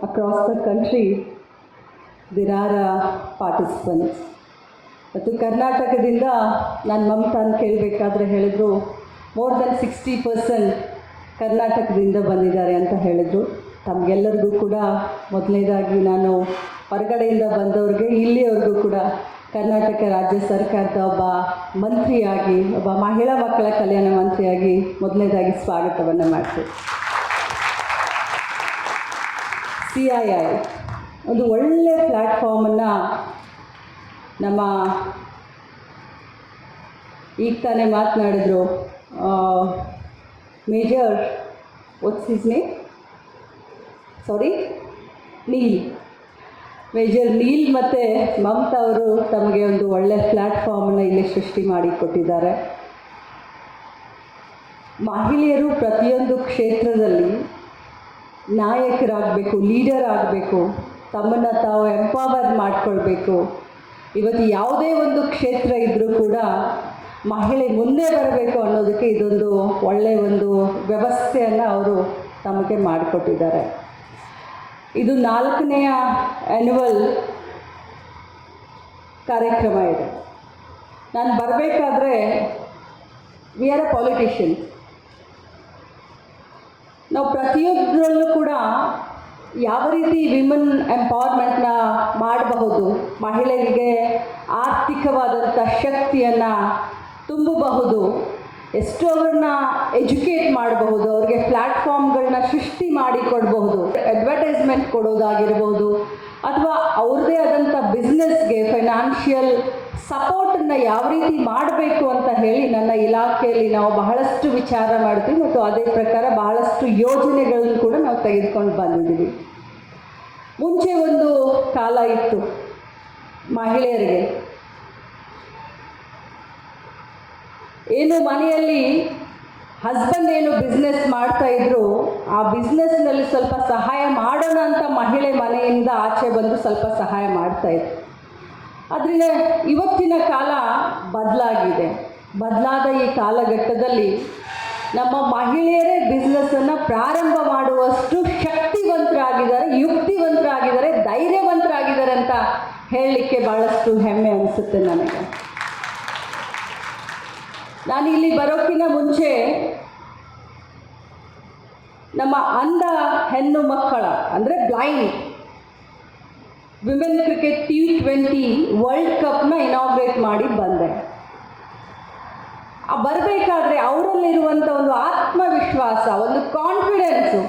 across the country, there are uh, participants. ಮತ್ತು ಕರ್ನಾಟಕದಿಂದ ನಾನು ಮಮತಾನ್ ಕೇಳಬೇಕಾದ್ರೆ ಹೇಳಿದ್ರು ಮೋರ್ ದೆನ್ ಸಿಕ್ಸ್ಟಿ ಪರ್ಸೆಂಟ್ ಕರ್ನಾಟಕದಿಂದ ಬಂದಿದ್ದಾರೆ ಅಂತ ಹೇಳಿದರು ತಮಗೆಲ್ಲರಿಗೂ ಕೂಡ ಮೊದಲನೇದಾಗಿ ನಾನು ಹೊರಗಡೆಯಿಂದ ಬಂದವ್ರಿಗೆ ಇಲ್ಲಿಯವ್ರಿಗೂ ಕೂಡ ಕರ್ನಾಟಕ ರಾಜ್ಯ ಸರ್ಕಾರದ ಒಬ್ಬ ಮಂತ್ರಿಯಾಗಿ ಒಬ್ಬ ಮಹಿಳಾ ಮಕ್ಕಳ ಕಲ್ಯಾಣ ಮಂತ್ರಿಯಾಗಿ ಮೊದಲನೇದಾಗಿ ಸ್ವಾಗತವನ್ನು ಮಾಡ್ತೀನಿ ಸಿ ಐ ಐ ಒಂದು ಒಳ್ಳೆಯ ಪ್ಲ್ಯಾಟ್ಫಾರ್ಮನ್ನು ನಮ್ಮ ಈಗ ತಾನೇ ಮಾತನಾಡಿದ್ರು major is sorry Neil major Neil ಮತ್ತು ಮಮತಾ ಅವರು ತಮಗೆ ಒಂದು ಒಳ್ಳೆ ಪ್ಲ್ಯಾಟ್ಫಾರ್ಮನ್ನು ಇಲ್ಲಿ ಸೃಷ್ಟಿ ಮಾಡಿ ಕೊಟ್ಟಿದ್ದಾರೆ. ಮಹಿಳೆಯರು ಪ್ರತಿಯೊಂದು ಕ್ಷೇತ್ರದಲ್ಲಿ ನಾಯಕರಾಗಬೇಕು ಲೀಡರ್ ಆಗಬೇಕು, ತಮ್ಮನ್ನು ತಾವು ಎಂಪವರ್ ಮಾಡ್ಕೊಳ್ಬೇಕು. ಇವತ್ತು ಯಾವುದೇ ಒಂದು ಕ್ಷೇತ್ರ ಇದ್ದರೂ ಕೂಡ ಮಹಿಳೆ ಮುಂದೆ ಬರಬೇಕು ಅನ್ನೋದಕ್ಕೆ ಇದೊಂದು ಒಳ್ಳೆಯ ಒಂದು ವ್ಯವಸ್ಥೆಯನ್ನು ಅವರು ತಮಗೆ ಮಾಡಿಕೊಟ್ಟಿದ್ದಾರೆ. ಇದು ನಾಲ್ಕನೆಯ ಆ್ಯನ್ಯುವಲ್ ಕಾರ್ಯಕ್ರಮ ಇದೆ. ನಾನು ಬರಬೇಕಾದ್ರೆ ವಿ ಆರ್ ಅ ಪಾಲಿಟಿಷಿಯನ್ ನಾವು ಪ್ರತಿಯೊಬ್ಬರಲ್ಲೂ ಕೂಡ ಯಾವ ರೀತಿ ವಿಮನ್ ಎಂಪವರ್ಮೆಂಟ್ನ ಮಾಡಬಹುದು, ಮಹಿಳೆಯರಿಗೆ ಆರ್ಥಿಕವಾದಂಥ ಶಕ್ತಿಯನ್ನು ತುಂಬಬಹುದು, ಎಷ್ಟು ಅವ್ರನ್ನ ಎಜುಕೇಟ್ ಮಾಡಬಹುದು, ಅವ್ರಿಗೆ ಪ್ಲ್ಯಾಟ್ಫಾರ್ಮ್ಗಳನ್ನ ಸೃಷ್ಟಿ ಮಾಡಿ ಕೊಡಬಹುದು ಅಡ್ವರ್ಟೈಸ್ಮೆಂಟ್ ಕೊಡೋದಾಗಿರ್ಬೋದು, ಅಥವಾ ಅವ್ರದ್ದೇ ಆದಂಥ ಬಿಸ್ನೆಸ್ಗೆ ಫೈನಾನ್ಷಿಯಲ್ ಸಪೋರ್ಟನ್ನು ಯಾವ ರೀತಿ ಮಾಡಬೇಕು ಅಂತ ಹೇಳಿ ನನ್ನ ಇಲಾಖೆಯಲ್ಲಿ ನಾವು ಬಹಳಷ್ಟು ವಿಚಾರ ಮಾಡ್ತೀವಿ ಮತ್ತು ಅದೇ ಪ್ರಕಾರ ಬಹಳಷ್ಟು ಯೋಜನೆಗಳನ್ನು ಕೂಡ ನಾವು ತೆಗೆದುಕೊಂಡು ಬಂದಿದ್ದೀವಿ. ಮುಂಚೆ ಒಂದು ಕಾಲ ಇತ್ತು ಮಹಿಳೆಯರಿಗೆ. ಏನು ಮನೆಯಲ್ಲಿ ಹಸ್ಬೆಂಡ್ ಏನು ಬಿಸ್ನೆಸ್ ಮಾಡ್ತಾ ಇದ್ರು, ಆ ಬಿಸ್ನೆಸ್ನಲ್ಲಿ ಸ್ವಲ್ಪ ಸಹಾಯ ಮಾಡೋಣ ಅಂತ ಮಹಿಳೆ ಮನೆಯಿಂದ ಆಚೆ ಬಂದು ಸ್ವಲ್ಪ ಸಹಾಯ ಮಾಡ್ತಾ ಇದ್ರು. ಅದರಿಂದ ಇವತ್ತಿನ ಕಾಲ ಬದಲಾಗಿದೆ. ಬದಲಾದ ಈ ಕಾಲಘಟ್ಟದಲ್ಲಿ ನಮ್ಮ ಮಹಿಳೆಯರೇ ಬಿಸ್ನೆಸ್ಸನ್ನು ಪ್ರಾರಂಭ ಮಾಡುವಷ್ಟು ಶಕ್ತಿವಂತರಾಗಿದ್ದಾರೆ, ಯುಕ್ತಿವಂತರಾಗಿದ್ದಾರೆ, ಧೈರ್ಯವಂತರಾಗಿದ್ದಾರೆ ಅಂತ ಹೇಳಲಿಕ್ಕೆ ಭಾಳಷ್ಟು ಹೆಮ್ಮೆ ಅನಿಸುತ್ತೆ ನನಗೆ. ನಾನು ಇಲ್ಲಿ ಬರೋಕ್ಕಿಂತ ಮುಂಚೆ ನಮ್ಮ ಅಂಧ ಹೆಣ್ಣು ಮಕ್ಕಳ, ಅಂದರೆ blind women cricket T twenty world ಕಪ್ನ inaugurate ಮಾಡಿ ಬಂದೆ. ಬರಬೇಕಾದ್ರೆ ಅವರಲ್ಲಿರುವಂಥ ಒಂದು ಆತ್ಮವಿಶ್ವಾಸ, ಒಂದು ಕಾನ್ಫಿಡೆನ್ಸು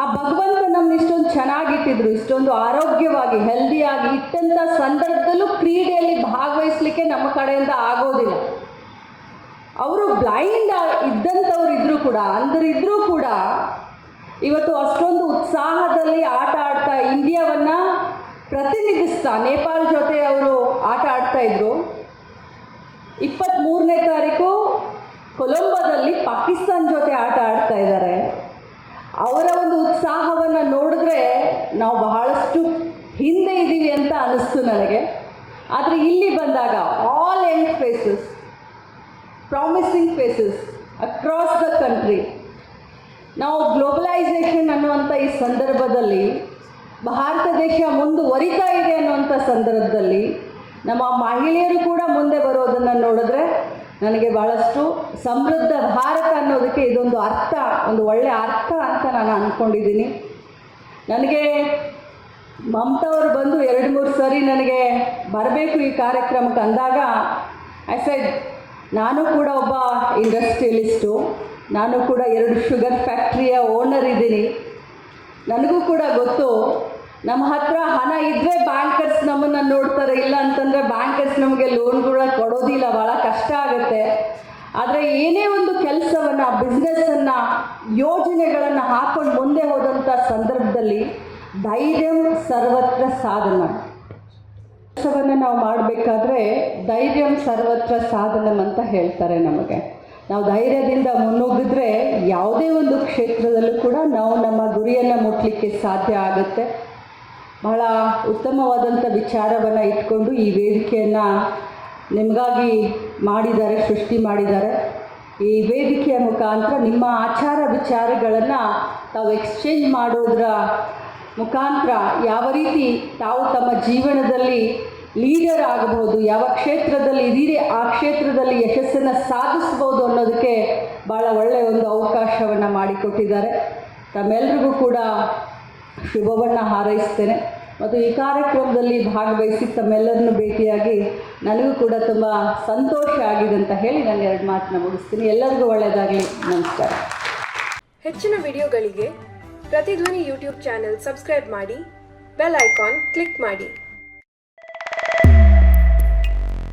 ಆ ಭಗವಂತ ನಮ್ಮ ಇಷ್ಟೊಂದು ಚೆನ್ನಾಗಿಟ್ಟಿದ್ರು, ಇಷ್ಟೊಂದು ಆರೋಗ್ಯವಾಗಿ ಹೆಲ್ದಿಯಾಗಿ ಇಟ್ಟಂಥ ಸಂದರ್ಭದಲ್ಲೂ ಕ್ರೀಡೆಯಲ್ಲಿ ಭಾಗವಹಿಸಲಿಕ್ಕೆ ನಮ್ಮ ಕಡೆಯಿಂದ ಆಗೋದಿಲ್ಲ. ಅವರು ಬ್ಲೈಂಡ್ ಇದ್ದಂಥವ್ರು ಇದ್ದರೂ ಕೂಡ, ಅಂದರಿದ್ರೂ ಕೂಡ ಇವತ್ತು ಅಷ್ಟೊಂದು ಉತ್ಸಾಹದಲ್ಲಿ ಆಟ ಆಡ್ತಾ ಇಂಡಿಯಾವನ್ನು ಪ್ರತಿನಿಧಿಸ್ತಾ ನೇಪಾಳ ಜೊತೆ ಅವರು ಆಟ ಆಡ್ತಾ ಇದ್ರು. ಇಪ್ಪತ್ತ್ಮೂರನೇ ತಾರೀಕು ಕೊಲಂಬೋದಲ್ಲಿ ಪಾಕಿಸ್ತಾನ ಜೊತೆ ಆಟ ಆಡ್ತಾ ಇದ್ದಾರೆ. ಅವರ ಒಂದು ಉತ್ಸಾಹವನ್ನು ನೋಡಿದ್ರೆ ನಾವು ಬಹಳಷ್ಟು ಹಿಂದೆ ಇದ್ದೀವಿ ಅಂತ ಅನ್ನಿಸ್ತು ನನಗೆ. ಆದರೆ ಇಲ್ಲಿ ಬಂದಾಗ all and faces promising faces across the country ನಾವು ಗ್ಲೋಬಲೈಸೇಷನ್ ಅನ್ನುವಂಥ ಈ ಸಂದರ್ಭದಲ್ಲಿ, ಭಾರತ ದೇಶ ಮುಂದುವರಿತಾ ಇದೆ ಅನ್ನುವಂಥ ಸಂದರ್ಭದಲ್ಲಿ ನಮ್ಮ ಮಹಿಳೆಯರು ಕೂಡ ಮುಂದೆ ಬರೋದನ್ನು ನೋಡಿದ್ರೆ ನನಗೆ ಭಾಳಷ್ಟು ಸಮೃದ್ಧ ಭಾರತ ಅನ್ನೋದಕ್ಕೆ ಇದೊಂದು ಅರ್ಥ, ಒಂದು ಒಳ್ಳೆಯ ಅರ್ಥ ಅಂತ ನಾನು ಅಂದ್ಕೊಂಡಿದ್ದೀನಿ ನನಗೆ ಮಮತಾ ಬಂದು ಎರಡು ಮೂರು ಸರಿ ನನಗೆ ಬರಬೇಕು ಈ ಕಾರ್ಯಕ್ರಮಕ್ಕೆ ಅಂದಾಗ ಐ ಸೈಡ್ ನಾನು ಕೂಡ ಒಬ್ಬ ಇಂಡಸ್ಟ್ರಿಯಲಿಸ್ಟು ನಾನು ಕೂಡ ಎರಡು ಶುಗರ್ ಫ್ಯಾಕ್ಟ್ರಿಯ ಓನರ್ ಇದ್ದೀನಿ. ನನಗೂ ಕೂಡ ಗೊತ್ತು, ನಮ್ಮ ಹತ್ರ ಹಣ ಇದ್ದರೆ ಬ್ಯಾಂಕರ್ಸ್ ನಮ್ಮನ್ನು ನೋಡ್ತಾರೆ, ಇಲ್ಲ ಅಂತಂದರೆ ಬ್ಯಾಂಕರ್ಸ್ ನಮಗೆ ಲೋನ್ ಕೂಡ ಕೊಡೋದಿಲ್ಲ ಭಾಳ ಕಷ್ಟ ಆಗುತ್ತೆ. ಆದರೆ ಏನೇ ಒಂದು ಕೆಲಸವನ್ನು ಬಿಸ್ನೆಸ್ಸನ್ನು ಯೋಜನೆಗಳನ್ನು ಹಾಕೊಂಡು ಮುಂದೆ ಹೋದಂಥ ಸಂದರ್ಭದಲ್ಲಿ ಧೈರ್ಯಂ ಸರ್ವತ್ರ ಸಾಧನ. ಕೆಲಸವನ್ನು ನಾವು ಮಾಡಬೇಕಾದ್ರೆ ಧೈರ್ಯಂ ಸರ್ವತ್ರ ಸಾಧನಂ ಅಂತ ಹೇಳ್ತಾರೆ ನಮಗೆ. ನಾವು ಧೈರ್ಯದಿಂದ ಮುನ್ನುಗ್ಗಿದ್ರೆ ಯಾವುದೇ ಒಂದು ಕ್ಷೇತ್ರದಲ್ಲೂ ಕೂಡ ನಾವು ನಮ್ಮ ಗುರಿಯನ್ನು ಮುಟ್ಟಲಿಕ್ಕೆ ಸಾಧ್ಯ ಆಗುತ್ತೆ. ಬಹಳ ಉತ್ತಮವಾದಂಥ ವಿಚಾರವನ್ನು ಇಟ್ಕೊಂಡು ಈ ವೇದಿಕೆಯನ್ನು ನಿಮಗಾಗಿ ಮಾಡಿದ್ದಾರೆ, ಸೃಷ್ಟಿ ಮಾಡಿದ್ದಾರೆ. ಈ ವೇದಿಕೆಯ ಮುಖಾಂತರ ನಿಮ್ಮ ಆಚಾರ ವಿಚಾರಗಳನ್ನು ತಾವು ಎಕ್ಸ್ಚೇಂಜ್ ಮಾಡೋದ್ರ ಮುಖಾಂತರ ಯಾವ ರೀತಿ ತಾವು ತಮ್ಮ ಜೀವನದಲ್ಲಿ ಲೀಡರ್ ಆಗಬಹುದು ಯಾವ ಕ್ಷೇತ್ರದಲ್ಲಿ ಇದ್ದೀರಿ, ಆ ಕ್ಷೇತ್ರದಲ್ಲಿ ಯಶಸ್ಸನ್ನು ಸಾಧಿಸ್ಬೋದು ಅನ್ನೋದಕ್ಕೆ ಭಾಳ ಒಳ್ಳೆಯ ಒಂದು ಅವಕಾಶವನ್ನು ಮಾಡಿಕೊಟ್ಟಿದ್ದಾರೆ. ತಮ್ಮೆಲ್ರಿಗೂ ಕೂಡ ಶುಭವನ್ನು ಹಾರೈಸ್ತೇನೆ. ಮತ್ತು ಈ ಕಾರ್ಯಕ್ರಮದಲ್ಲಿ ಭಾಗವಹಿಸಿ ತಮ್ಮೆಲ್ಲರನ್ನು ಭೇಟಿಯಾಗಿ ನನಗೂ ಕೂಡ ತುಂಬ ಸಂತೋಷ ಆಗಿದೆ ಅಂತ ಹೇಳಿ ನಾನು ಎರಡು ಮಾತನ್ನ ಮುಗಿಸ್ತೀನಿ. ಎಲ್ಲರಿಗೂ ಒಳ್ಳೆಯದಾಗಲಿ ನಮಸ್ಕಾರ. ಹೆಚ್ಚಿನ ವಿಡಿಯೋಗಳಿಗೆ ಪ್ರತಿಧ್ವನಿ ಯೂಟ್ಯೂಬ್ ಚಾನೆಲ್ ಸಬ್ಸ್ಕ್ರೈಬ್ ಮಾಡಿ, ಬೆಲ್ ಐಕಾನ್ ಕ್ಲಿಕ್ ಮಾಡಿ.